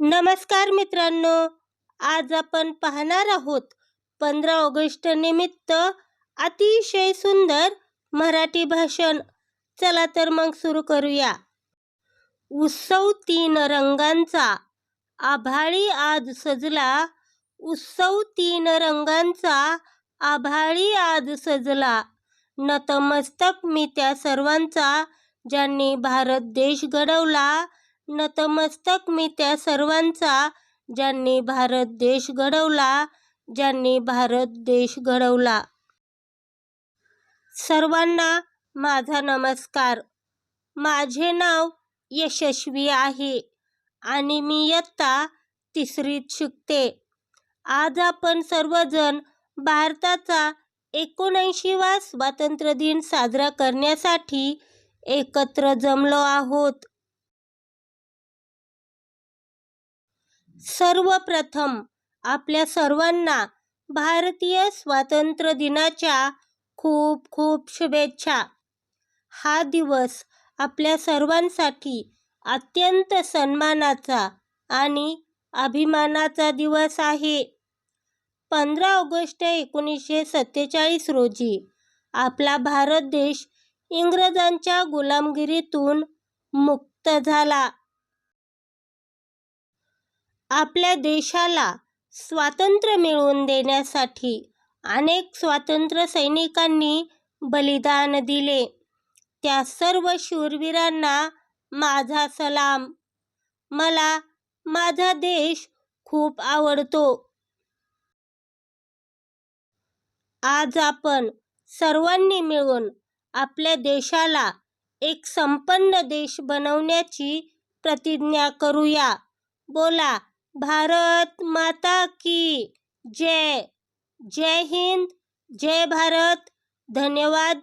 नमस्कार मित्रांनो आज आपण पाहणार आहोत पंधरा ऑगस्ट निमित्त अतिशय सुंदर मराठी भाषण. चला तर मग सुरू करूया. उत्सव तीन रंगांचा. आभाळी आज सजला. उत्सव तीन रंगांचा. आभाळी आज सजला. नतमस्तक मी त्या सर्वांचा ज्यांनी भारत देश घडवला नतमस्तक मी त्या सर्वांचा ज्यांनी भारत देश घडवला ज्यांनी भारत देश घडवला. सर्वांना माझा नमस्कार. माझे नाव यशस्वी आहे आणि मी इयत्ता तिसरीत शिकते. आज आपण सर्वजण भारताचा एकोणऐंशीवा स्वातंत्र्य दिन साजरा करण्यासाठी एकत्र जमलो आहोत. सर्वप्रथम आपल्या सर्वांना भारतीय स्वातंत्र्य दिनाच्या खूप खूप शुभेच्छा. हा दिवस आपल्या सर्वांसाठी अत्यंत सन्मानाचा आणि अभिमानाचा दिवस आहे. पंधरा ऑगस्ट एकोणीसशे सत्तेचाळीस रोजी आपला भारत देश इंग्रजांच्या गुलामगिरीतून मुक्त झाला. आपल्या देशाला स्वातंत्र्य मिळवून देण्यासाठी अनेक स्वातंत्र्य सैनिकांनी बलिदान दिले. त्या सर्व शूरवीरांना माझा सलाम. मला माझा देश खूप आवडतो. आज आपण सर्वांनी मिळून आपल्या देशाला एक संपन्न देश बनवण्याची प्रतिज्ञा करूया. बोला भारत माता की जय. जय हिंद जय भारत. धन्यवाद.